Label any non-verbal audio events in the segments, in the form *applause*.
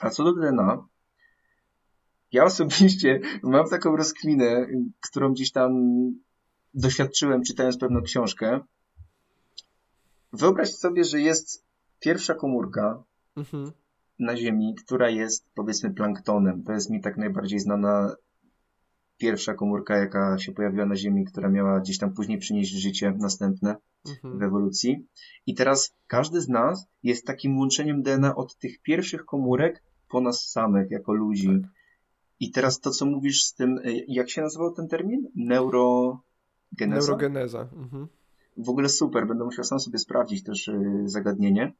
A co do DNA, ja osobiście mam taką rozkminę, którą gdzieś tam doświadczyłem czytając pewną książkę. Wyobraź sobie, że jest pierwsza komórka mhm. na Ziemi, która jest powiedzmy planktonem. To jest mi tak najbardziej znana pierwsza komórka, jaka się pojawiła na Ziemi, która miała gdzieś tam później przynieść życie następne mhm. w ewolucji. I teraz każdy z nas jest takim łączeniem DNA od tych pierwszych komórek po nas samych, jako ludzi. Tak. I teraz to, co mówisz z tym, e, jak się nazywał ten termin? Neurogeneza? Neurogeneza. Mhm. W ogóle super, będę musiał sam sobie sprawdzić też e, zagadnienie.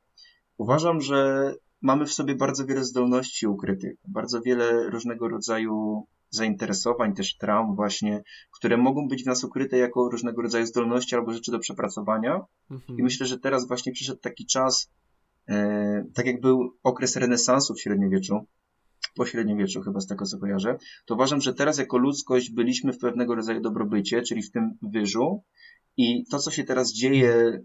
Uważam, że mamy w sobie bardzo wiele zdolności ukrytych, bardzo wiele różnego rodzaju zainteresowań, też traum właśnie, które mogą być w nas ukryte jako różnego rodzaju zdolności albo rzeczy do przepracowania. Mhm. I myślę, że teraz właśnie przyszedł taki czas, e, tak jak był okres renesansu w średniowieczu, po średniowieczu chyba z tego co kojarzę, to uważam, że teraz jako ludzkość byliśmy w pewnego rodzaju dobrobycie, czyli w tym wyżu i to, co się teraz dzieje,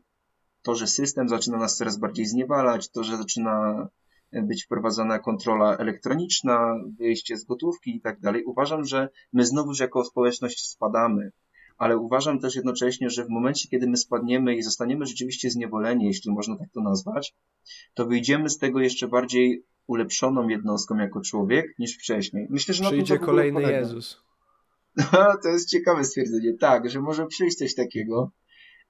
to, że system zaczyna nas coraz bardziej zniewalać, to, że zaczyna być wprowadzana kontrola elektroniczna, wyjście z gotówki i tak dalej. Uważam, że my znowuż jako społeczność spadamy, ale uważam też jednocześnie, że w momencie, kiedy my spadniemy i zostaniemy rzeczywiście zniewoleni, jeśli można tak to nazwać, to wyjdziemy z tego jeszcze bardziej ulepszoną jednostką jako człowiek niż wcześniej. Myślę, że Przyjdzie kolejny Jezus. *laughs* to jest ciekawe stwierdzenie. Tak, że może przyjść coś takiego.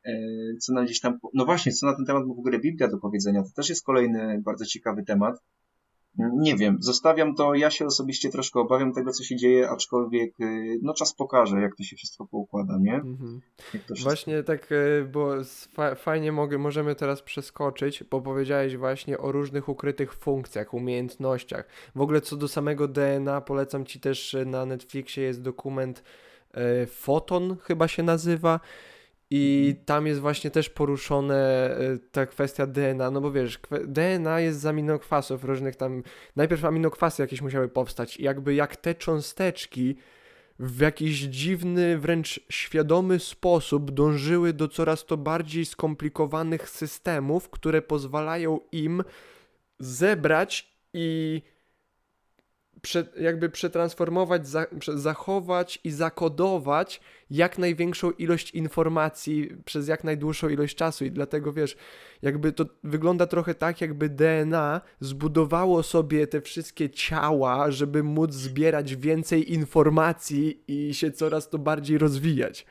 E, co nam gdzieś tam, no właśnie, co na ten temat ma w ogóle Biblia do powiedzenia, to też jest kolejny bardzo ciekawy temat. Nie wiem, zostawiam to, ja się osobiście troszkę obawiam tego, co się dzieje, aczkolwiek y, no czas pokaże, jak to się wszystko poukłada, nie? Mhm. Wszystko... Właśnie tak, y, bo fajnie mogę, możemy teraz przeskoczyć, bo powiedziałeś właśnie o różnych ukrytych funkcjach, umiejętnościach. W ogóle co do samego DNA, polecam Ci też na Netflixie jest dokument Foton chyba się nazywa, i mhm. tam jest właśnie też poruszone y, ta kwestia DNA, no bo wiesz, DNA jest z aminokwasów różnych tam. Najpierw aminokwasy jakieś musiały powstać, i jakby jak te cząsteczki w jakiś dziwny, wręcz świadomy sposób dążyły do coraz to bardziej skomplikowanych systemów, które pozwalają im zebrać i prze, jakby przetransformować, za, zachować i zakodować jak największą ilość informacji przez jak najdłuższą ilość czasu. I dlatego wiesz, jakby to wygląda trochę tak, jakby DNA zbudowało sobie te wszystkie ciała, żeby móc zbierać więcej informacji i się coraz to bardziej rozwijać.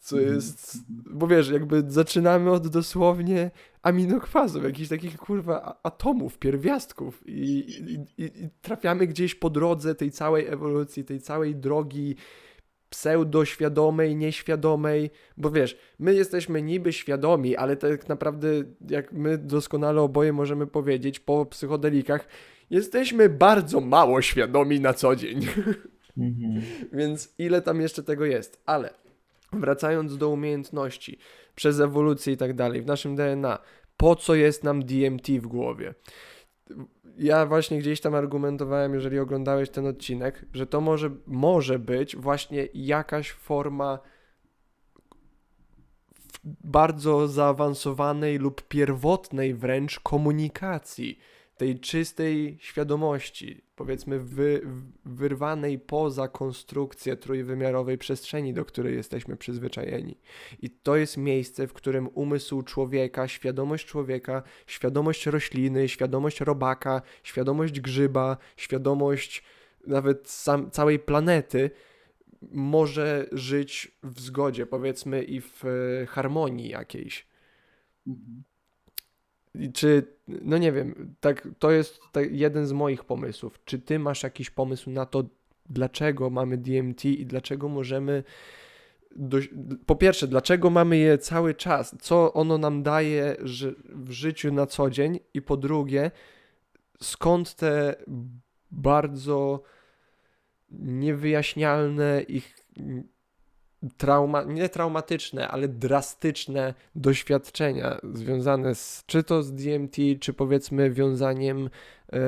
Co mhm. jest, bo wiesz, jakby zaczynamy od dosłownie aminokwasów, jakichś takich kurwa atomów, pierwiastków i, i, i, trafiamy gdzieś po drodze tej całej ewolucji, tej całej drogi pseudoświadomej, nieświadomej, bo wiesz, my jesteśmy niby świadomi, ale tak naprawdę, jak my doskonale oboje możemy powiedzieć po psychodelikach, jesteśmy bardzo mało świadomi na co dzień. Mhm. *laughs* Więc ile tam jeszcze tego jest? Ale wracając do umiejętności, przez ewolucję i tak dalej, w naszym DNA, po co jest nam DMT w głowie? Ja właśnie gdzieś tam argumentowałem, jeżeli oglądałeś ten odcinek, że to może, może być właśnie jakaś forma bardzo zaawansowanej lub pierwotnej wręcz komunikacji tej czystej świadomości, powiedzmy wy, wyrwanej poza konstrukcję trójwymiarowej przestrzeni, do której jesteśmy przyzwyczajeni. I to jest miejsce, w którym umysł człowieka, świadomość człowieka, świadomość rośliny, świadomość robaka, świadomość grzyba, świadomość nawet sam, całej planety może żyć w zgodzie, powiedzmy, i w e, harmonii jakiejś. Mhm. Czy, no nie wiem, tak, to jest tak jeden z moich pomysłów. Czy ty masz jakiś pomysł na to, dlaczego mamy DMT i dlaczego możemy. Do, po pierwsze, dlaczego mamy je cały czas? Co ono nam daje w życiu na co dzień? I po drugie, skąd te bardzo niewyjaśnialne ich trauma, nie traumatyczne, ale drastyczne doświadczenia związane z, czy to z DMT, czy powiedzmy wiązaniem e,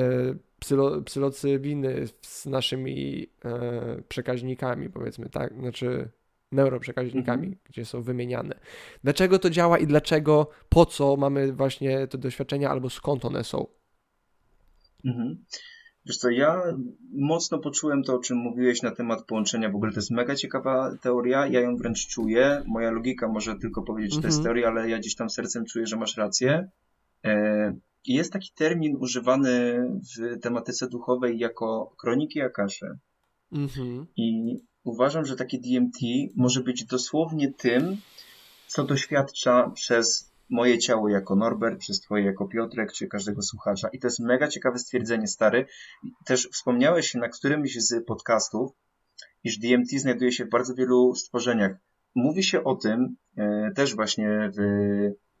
psylo, psylocybiny z naszymi e, przekaźnikami, powiedzmy, tak, znaczy neuroprzekaźnikami, mhm. gdzie są wymieniane. Dlaczego to działa i dlaczego, po co mamy właśnie te doświadczenia, albo skąd one są? Mhm. Wiesz co, ja mocno poczułem to, o czym mówiłeś na temat połączenia. W ogóle to jest mega ciekawa teoria, ja ją wręcz czuję. Moja logika może tylko powiedzieć, że to jest Mhm. teoria, ale ja gdzieś tam sercem czuję, że masz rację. E, Jest taki termin używany w tematyce duchowej jako kroniki Akasze. Mhm. I uważam, że takie DMT może być dosłownie tym, co doświadcza przez moje ciało jako Norbert, przez twoje jako Piotrek, czy każdego słuchacza. I to jest mega ciekawe stwierdzenie, stary. Też wspomniałeś na którymś z podcastów, iż DMT znajduje się w bardzo wielu stworzeniach. Mówi się o tym e, też właśnie w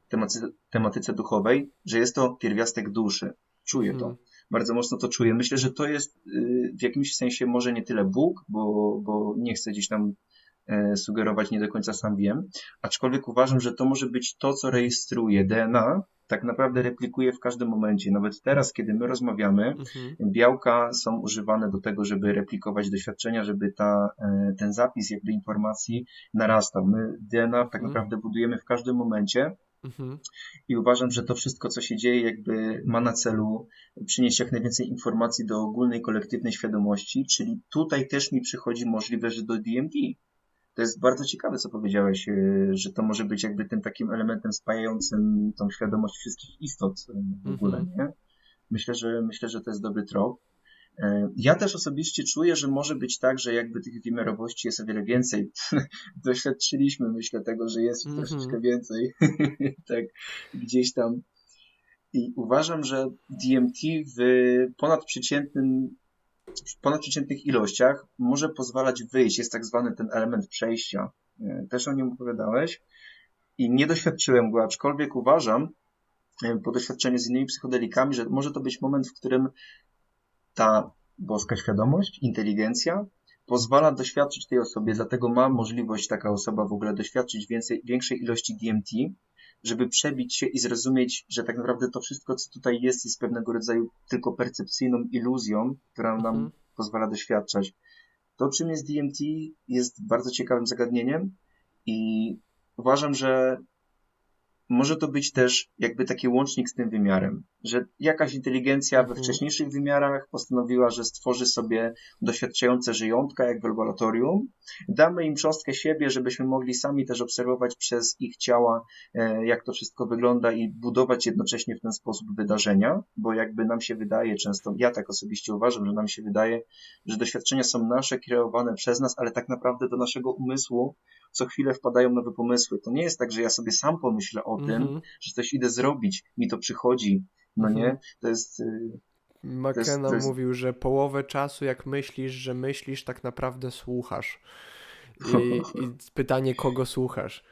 tematyce, tematyce duchowej, że jest to pierwiastek duszy. Czuję to Mhm. bardzo mocno to czuję. Myślę, że to jest y, w jakimś sensie może nie tyle Bóg, bo, bo nie chcę gdzieś tam sugerować, nie do końca sam wiem, aczkolwiek uważam, że to może być to, co rejestruje DNA, tak naprawdę replikuje w każdym momencie. Nawet teraz, kiedy my rozmawiamy, Mhm. białka są używane do tego, żeby replikować doświadczenia, żeby ta, e, ten zapis jakby informacji narastał. My DNA tak Mhm. naprawdę budujemy w każdym momencie, Mhm. i uważam, że to wszystko, co się dzieje, jakby ma na celu przynieść jak najwięcej informacji do ogólnej, kolektywnej świadomości, czyli tutaj też mi przychodzi możliwe, że do DMT. To jest bardzo ciekawe, co powiedziałeś, e, że to może być jakby tym takim elementem spajającym tą świadomość wszystkich istot e, w ogóle, Mhm. nie? Myślę, że myślę, że to jest dobry trop. E, Ja też osobiście czuję, że może być tak, że jakby tych wymiarowości jest o wiele więcej. *laughs* Doświadczyliśmy, myślę, tego, że jest ich Mhm. troszeczkę więcej. *laughs* tak, gdzieś tam. I uważam, że DMT w ponadprzeciętnym, w ponadprzeciętnych ilościach może pozwalać wyjść. Jest tak zwany ten element przejścia. E, Też o nim opowiadałeś. I nie doświadczyłem go, aczkolwiek uważam, e, po doświadczeniu z innymi psychodelikami, że może to być moment, w którym ta boska świadomość, inteligencja pozwala doświadczyć tej osobie, dlatego ma możliwość taka osoba w ogóle doświadczyć więcej, większej ilości DMT, żeby przebić się i zrozumieć, że tak naprawdę to wszystko, co tutaj jest, jest pewnego rodzaju tylko percepcyjną iluzją, która nam Mhm. pozwala doświadczać. To, czym jest DMT, jest bardzo ciekawym zagadnieniem i uważam, że może to być też jakby taki łącznik z tym wymiarem, że jakaś inteligencja we Mhm. wcześniejszych wymiarach postanowiła, że stworzy sobie doświadczające żyjątka, jak w laboratorium. Damy im cząstkę siebie, żebyśmy mogli sami też obserwować przez ich ciała, e, jak to wszystko wygląda i budować jednocześnie w ten sposób wydarzenia, bo jakby nam się wydaje często, ja tak osobiście uważam, że nam się wydaje, że doświadczenia są nasze, kreowane przez nas, ale tak naprawdę do naszego umysłu co chwilę wpadają nowe pomysły. To nie jest tak, że ja sobie sam pomyślę o tym, Mhm. że coś idę zrobić, mi to przychodzi. No Mhm. nie? To jest. y, McKenna jest- mówił, że połowę czasu jak myślisz, że myślisz, tak naprawdę słuchasz. I, i *laughs* pytanie, kogo słuchasz.